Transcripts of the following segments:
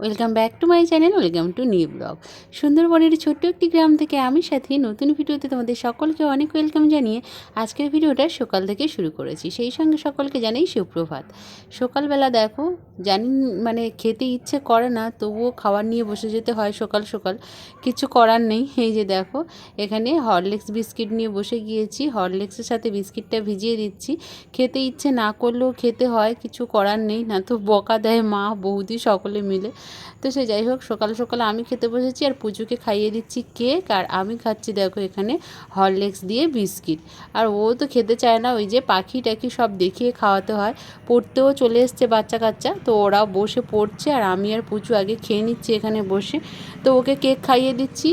Welcome back to my channel welcome to new blog সুন্দরবনের ছোট্ট একটি গ্রাম থেকে আমি সাথে, নতুন ভিডিওতে তোমাদের সকলকে অনেক ওয়েলকাম জানিয়ে আজকের ভিডিওটা সকাল থেকে শুরু করেছি। সেই সঙ্গে সকলকে জানাই সুপ্রভাত। সকালবেলা দেখো, জানি মানে খেতে ইচ্ছে করে না, তবুও খাবার নিয়ে বসে যেতে হয় সকাল সকাল। কিছু করার নেই, এই যে দেখো, এখানে হরলিক্স বিস্কিট নিয়ে বসে গিয়েছি। হরলিক্সের সাথে বিস্কিটটা ভিজিয়ে দিচ্ছি। খেতে ইচ্ছে না করলেও খেতে হয়, কিছু করার নেই, না তো বকা দেয় মা, বৌদি সকলে মিলে। তো সে যাই হোক, সকাল সকালে আমি খেতে বসেছি আর পুজোকে খাইয়ে দিচ্ছি কেক আর আমি খাচ্ছি দেখো এখানে হরলিক্স দিয়ে বিস্কিট। আর ও তো খেতে চায় না, ওই যে পাখি টাখি সব দেখিয়ে খাওয়াতে হয়। পড়তেও চলে এসছে বাচ্চা কাচ্চা, তো ওরা বসে পড়ছে আর আমি আর পুচু আগে খেয়ে নিচ্ছি এখানে বসে। তো ওকে কেক খাইয়ে দিচ্ছি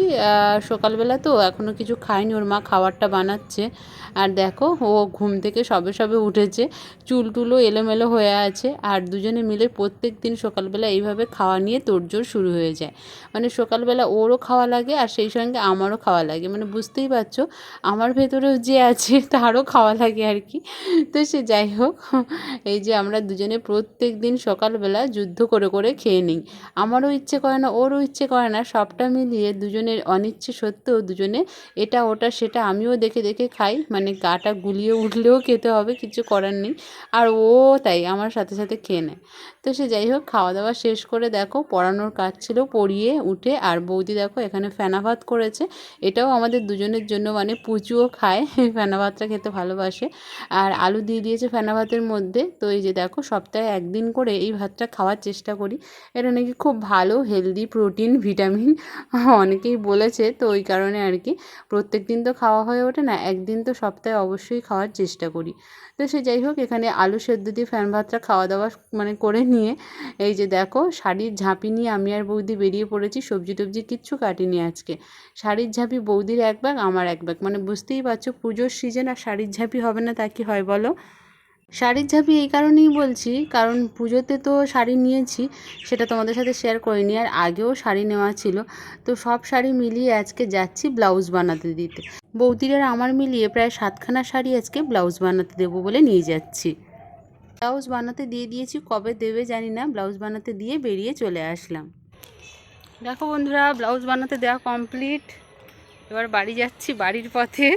সকালবেলা তো এখনও কিছু খায়নি, ওর মা খাবারটা বানাচ্ছে। আর দেখো, ও ঘুম থেকে সবে সবে উঠেছে, চুল টুলও এলোমেলো হয়ে আছে। আর দুজনে মিলে প্রত্যেক দিন সকালবেলা এইভাবে খাওয়া নিয়ে তোড়জোড় শুরু হয়ে যায়। মানে সকালবেলা ওরও খাওয়া লাগে আর সেই সঙ্গে আমারও খাওয়া লাগে। মানে বুঝতেই পারছ, আমার ভেতরেও যে আছে তারও খাওয়া লাগে আর কি। তো সে যাই হোক, এই যে আমরা দুজনে প্রত্যেক দিন সকালবেলা যুদ্ধ করে করে খেয়ে নিই। আমারও ইচ্ছে করে না, ওরও ইচ্ছে করে না, সবটা মিলিয়ে দুজনের অনিচ্ছে সত্ত্বেও দুজনে এটা, ওটা, সেটা আমিও দেখে দেখে খাই। মানে গাটা গুলিয়ে উঠলেও খেতে হবে, কিছু করার নেই। আর ও তাই, আমার সাথে সাথে খেয়ে নেয়। তো সে যাই হোক, খাওয়া দাওয়া শেষ করে দেখো পড়ানোর কাজ ছিল পড়িয়ে উঠে। আর বৌদি দেখো, এখানে ফেনা ভাত করেছে। এটাও আমাদের দুজনের জন্য মানে পুচুও খায়, ফেনা ভাতটা খেতে ভালোবাসে। আর আলু দিয়ে দিয়েছে ফেনা ভাতের মধ্যে। তো এই যে দেখো, সপ্তাহে একদিন করে এই ভাতটা খাওয়ার চেষ্টা করি। এটা নাকি খুব ভালো হেলদি প্রোটিন ভিটামিন অনেকেই বলেছে, তো ওই কারণে আর কি। প্রত্যেক দিন তো খাওয়া হয়ে ওঠে না, একদিন তো সপ্তাহে অবশ্যই খাওয়ার চেষ্টা করি। তো সে যাই হোক, এখানে আলু সেদ্ধ দিয়ে ফ্যান ভাতটা খাওয়া দাওয়া মানে করে নিয়ে, এই যে দেখো, শাড়ির ঝাঁপি নিয়ে আমি আর বৌদি বেরিয়ে পড়েছি, সবজি টবজি কিচ্ছু কাটিনি আজকে। শাড়ির ঝাঁপি বৌদির এক ব্যাগ আমার এক ব্যাগ মানে বুঝতেই পারছ, পুজোর সিজন আর শাড়ির ঝাঁপি হবে না তা কি হয় বলো? শাড়ির ঝাঁপি এই কারণেই বলছি, কারণ পুজোতে তো শাড়ি নিয়েছি, সেটা তোমাদের সাথে শেয়ার করিনি, আর আগেও শাড়ি নেওয়া ছিল। তো সব শাড়ি মিলিয়ে আজকে যাচ্ছি ব্লাউজ বানাতে দিতে। বৌদির আর আমার মিলিয়ে প্রায় সাতখানা শাড়ি আজকে ব্লাউজ বানাতে দেবো বলে নিয়ে যাচ্ছি। ব্লাউজ বানাতে দিয়ে দিয়েছি, কবে দেবে জানি না, ব্লাউজ বানাতে দিয়ে বেরিয়ে চলে আসলাম। দেখো বন্ধুরা, ব্লাউজ বানাতে দেওয়া কমপ্লিট। এবার বাড়ি যাচ্ছি বাড়ির পথে।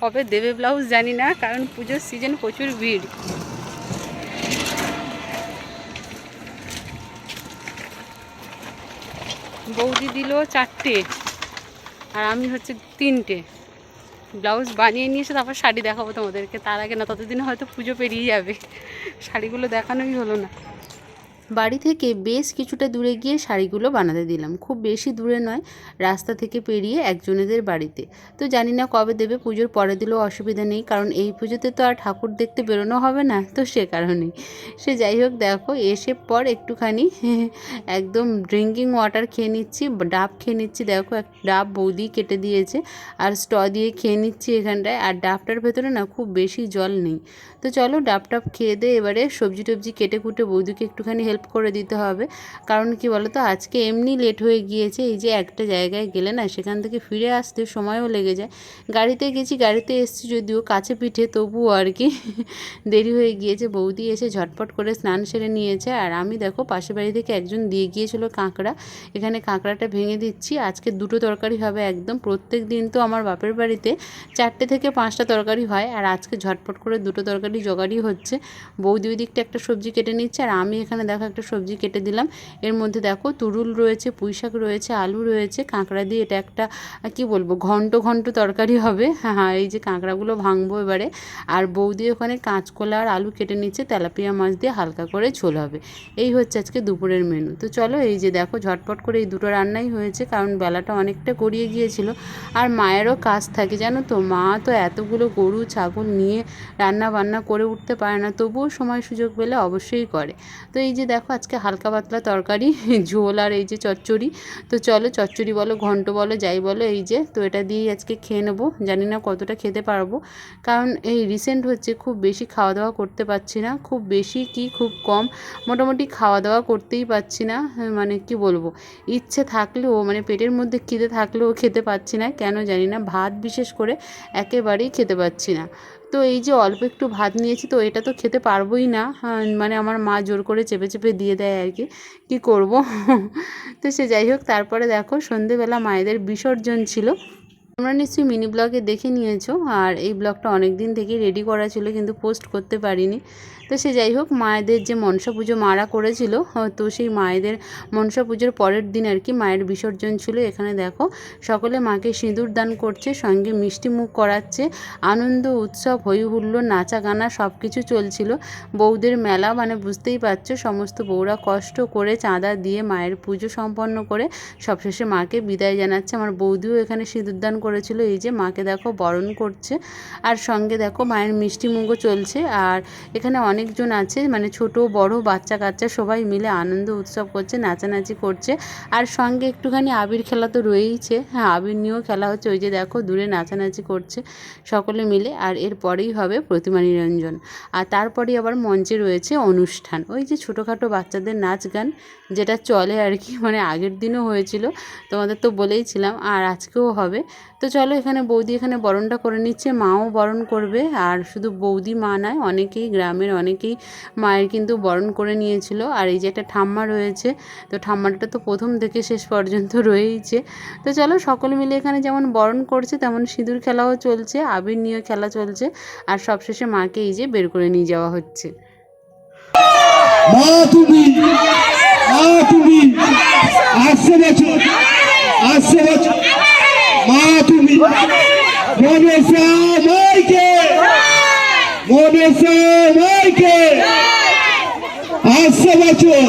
কবে দেবে ব্লাউজ জানি না, কারণ পুজোর সিজন প্রচুর ভিড়। বৌদি দিল চারটে, আর আমি হচ্ছে তিনটে। ব্লাউজ বানিয়ে নিয়ে এসে তারপর শাড়ি দেখাবো তোমাদেরকে। তার আগে না, ততদিন হয়তো পুজো পেরিয়ে যাবে। শাড়িগুলো দেখানোই হলো না। বাড়ি থেকে বেশ কিছুটা দূরে গিয়ে শাড়িগুলো বানাতে দিলাম। খুব বেশি দূরে নয়, রাস্তা থেকে পেরিয়ে একজনেদের বাড়িতে। তো জানি না কবে দেবে পুজোর, পরে দিলেও অসুবিধা নেই, কারণ এই পুজোতে তো আর ঠাকুর দেখতে বেরোনো হবে না, তো সে কারণেই। সে যাই হোক, দেখো, এসে পর একটুখানি একদম ড্রিঙ্কিং ওয়াটার খেয়ে নিচ্ছি, ডাব খেয়ে নিচ্ছি, দেখো, এক ডাব বৌদি কেটে দিয়েছে, আর স্ট দিয়ে খেয়ে নিচ্ছি এখানটায়, আর ডাবটার ভেতরে না খুব বেশি জল নেই। তো চলো, ডাব টাব খেয়ে দিয়ে এবারে সবজি টবজি কেটে কুটে বৌদিকে একটুখানি হেল্প করে দিতে হবে। কারণ কি বলো তো আজকে এমনি লেট হয়ে গিয়েছে, এই যে একটা জায়গায় গেলে না, সেখান থেকে ফিরে আসতে সময়ও লেগে যায়। গাড়িতে গেছি, গাড়িতে এসছি যদিও কাছে পিঠে তবুও আর কি দেরি হয়ে গিয়েছে। বৌদি এসে ঝটপট করে স্নান সেরে নিয়েছে। আর আমি দেখো, পাশের বাড়ি থেকে একজন দিয়ে গিয়েছিল কাঁকড়া। এখানে কাঁকড়াটা ভেঙে দিচ্ছি। আজকে দুটো তরকারি হবে একদম। প্রত্যেক দিন তো আমার বাপের বাড়িতে চারটে থেকে পাঁচটা তরকারি হয়। আর আজকে ঝটপট করে দুটো তরকারি জোগাড়ই হচ্ছে। বৌদি ওই দিকটা একটা সবজি কেটে নিচ্ছে। আর আমি এখানে দেখো একটা সবজি কেটে দিলাম। এর মধ্যে দেখো তুরুল রয়েছে পুঁই শাক রয়েছে, আলু রয়েছে, কাঁকড়া দিয়ে এটা একটা কি বলব, ঘন্ট ঘন্ট তরকারি হবে। হ্যাঁ এই যে কাঁকড়াগুলো ভাঙবো এবারে। আর বৌদি ওখানে কাঁচকলা আর আলু কেটে নিচ্ছে, তেলাপিয়া মাছ দিয়ে হালকা করে ঝোল হবে। এই হচ্ছে আজকে দুপুরের মেনু তো চলো এই যে দেখো ঝটপট করে এই দুটো রান্নাই হয়েছে, কারণ বেলাটা অনেকটা গড়িয়ে গিয়েছিল। আর মায়েরও কাজ থাকে, জানো তো, মা তো এতগুলো গরু, ছাগল নিয়ে রান্না বান্না করে উঠতে পারে না, তবুও সময় সুযোগ পেলে অবশ্যই করে। তো এই যে দেখো আজকে হালকা পাতলা তরকারি, ঝোল আর এই যে চচ্চড়ি। তো চলো চচ্চড়ি বলো, ঘন্ট বলো, যাই বলো, এই যে। তো এটা দিয়েই আজকে খেয়ে নেব। জানি না কতটা খেতে পারব। কারণ এই রিসেন্ট হচ্ছে খুব বেশি খাওয়া দাওয়া করতে পারছি না। খুব বেশি কি, খুব কম। মোটামুটি খাওয়া দাওয়া করতেই পারছি না। মানে কি বলব? ইচ্ছে থাকলেও মানে পেটের মধ্যে খিদে থাকলেও খেতে পাচ্ছি না। কেন জানি না? ভাত বিশেষ করে একেবারেই খেতে পাচ্ছি না। তো এই যে অল্প একটু ভাত নিয়েছি তো এটা তো খেতে পারবোই না। হ্যাঁ, মানে আমার মা জোর করে চেপে চেপে দিয়ে দেয় আর কি। কী করব? তো সে যাই হোক তারপরে দেখো সন্ধেবেলা মায়েদের বিসর্জন ছিল। তোমরা নিশ্চয়ই মিনি ব্লগে দেখে নিয়েছো, আর এই ব্লগটা অনেক দিন থেকেই রেডি করা ছিল, কিন্তু পোস্ট করতে পারিনি। তো সে যাই হোক, মায়েদের যে মনসা পুজো মারা করেছিল তো সেই মায়েদের মনসা পুজোর পরের দিন আর কি মায়ের বিসর্জন ছিল। এখানে দেখো, সকলে মাকে সিঁদুর দান করছে, সঙ্গে মিষ্টি মুখ করাচ্ছে, আনন্দ, উৎসব হই হুল্লোড় নাচা গানা সব কিছু চলছিল। বৌদের মেলা মানে বুঝতেই পারছ, সমস্ত বউরা কষ্ট করে চাঁদা দিয়ে মায়ের পুজো সম্পন্ন করে সবশেষে মাকে বিদায় জানাচ্ছে। আমার বৌদিও এখানে সিঁদুর দান করেছিল, এই যে মাকে দেখো বরণ করছে আর সঙ্গে দেখো মায়ের মিষ্টি মুখও চলছে আর এখানে অনেকজন আছে মানে ছোট, বড়, বাচ্চা কাচ্চা সবাই মিলে আনন্দ উৎসব করছে, নাচানাচি করছে আর সঙ্গে একটুখানি আবির খেলা তো রয়েইছে হ্যাঁ আবির নিয়েও খেলা হচ্ছে, ওই যে দেখো দূরে নাচানাচি করছে সকলে মিলে আর এরপরেই হবে প্রতিমা নিরঞ্জন আর তারপরেই আবার মঞ্চে রয়েছে অনুষ্ঠান, ওই যে ছোটোখাটো বাচ্চাদের নাচ গান যেটা চলে আর কি মানে আগের দিনও হয়েছিল তোমাদের তো বলেইছিলাম আর আজকেও হবে তো চলো এখানে বৌদি এখানে বরণটা করে নিচ্ছে, মাও বরণ করবে। আর শুধু বৌদি, মা নয়, অনেকেই গ্রামের, অনেকেই মায়ের কিন্তু বরণ করে নিয়েছিল। আর এই যে একটা ঠাম্মা রয়েছে, তো ঠাম্মাটা তো প্রথম থেকে শেষ পর্যন্ত রয়েইছে। তো চলো সকলে মিলে এখানে যেমন বরণ করছে, তেমন সিঁদুর খেলাও চলছে, আবির নিয়ে খেলা চলছে। আর সবশেষে মাকে এই যে বের করে নিয়ে যাওয়া হচ্ছে। মা, তুমি তুমি মনসা মাইকে মনসা মাইকে আসছে বছর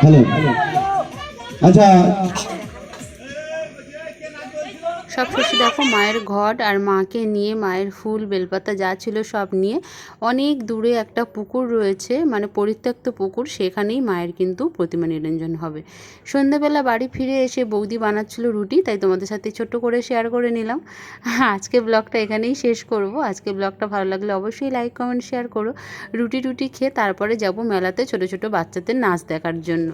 হ্যালো আচ্ছা সবশেষে দেখো মায়ের ঘট আর মাকে নিয়ে মায়ের ফুল, বেলপাতা যা ছিল সব নিয়ে অনেক দূরে একটা পুকুর রয়েছে মানে পরিত্যক্ত পুকুর, সেখানেই মায়ের কিন্তু প্রতিমা নিরঞ্জন হবে। সন্ধ্যাবেলা বাড়ি ফিরে এসে বৌদি বানাচ্ছিল রুটি, তাই তোমাদের সাথে ছোট্ট করে শেয়ার করে নিলাম। আজকে ব্লগটা এখানেই শেষ করব। আজকে ব্লগটা ভালো লাগলে অবশ্যই লাইক কমেন্ট শেয়ার করো। রুটি টুটি খেয়ে তারপরে যাব মেলাতে ছোট ছোট বাচ্চাদের নাচ দেখার জন্য।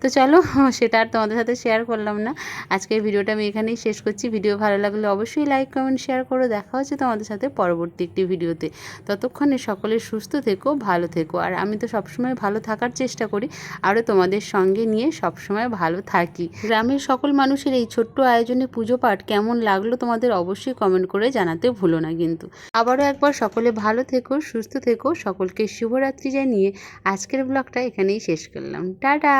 তো চলো, সেটা আর তোমাদের সাথে শেয়ার করলাম না। আজকের ভিডিওটা আমি এখানেই শেষ করছি। ভিডিও ভালো লাগলে অবশ্যই লাইক কমেন্ট শেয়ার করো। দেখা হচ্ছে তোমাদের সাথে পরবর্তী একটি ভিডিওতে। ততক্ষণে সকলে সুস্থ থেকো, ভালো থেকো। আর আমি তো সবসময় ভালো থাকার চেষ্টা করি, আরও তোমাদের সঙ্গে নিয়ে সবসময় ভালো থাকি। গ্রামের সকল মানুষের এই ছোট্ট আয়োজনে পুজো পাঠ কেমন লাগল তোমাদের অবশ্যই কমেন্ট করে জানাতে ভুলো না কিন্তু। আবারও একবার সকলে ভালো থেকো, সুস্থ থেকো। সকলকে শুভরাত্রি জানিয়ে আজকের ব্লগটা এখানেই শেষ করলাম। টাটা!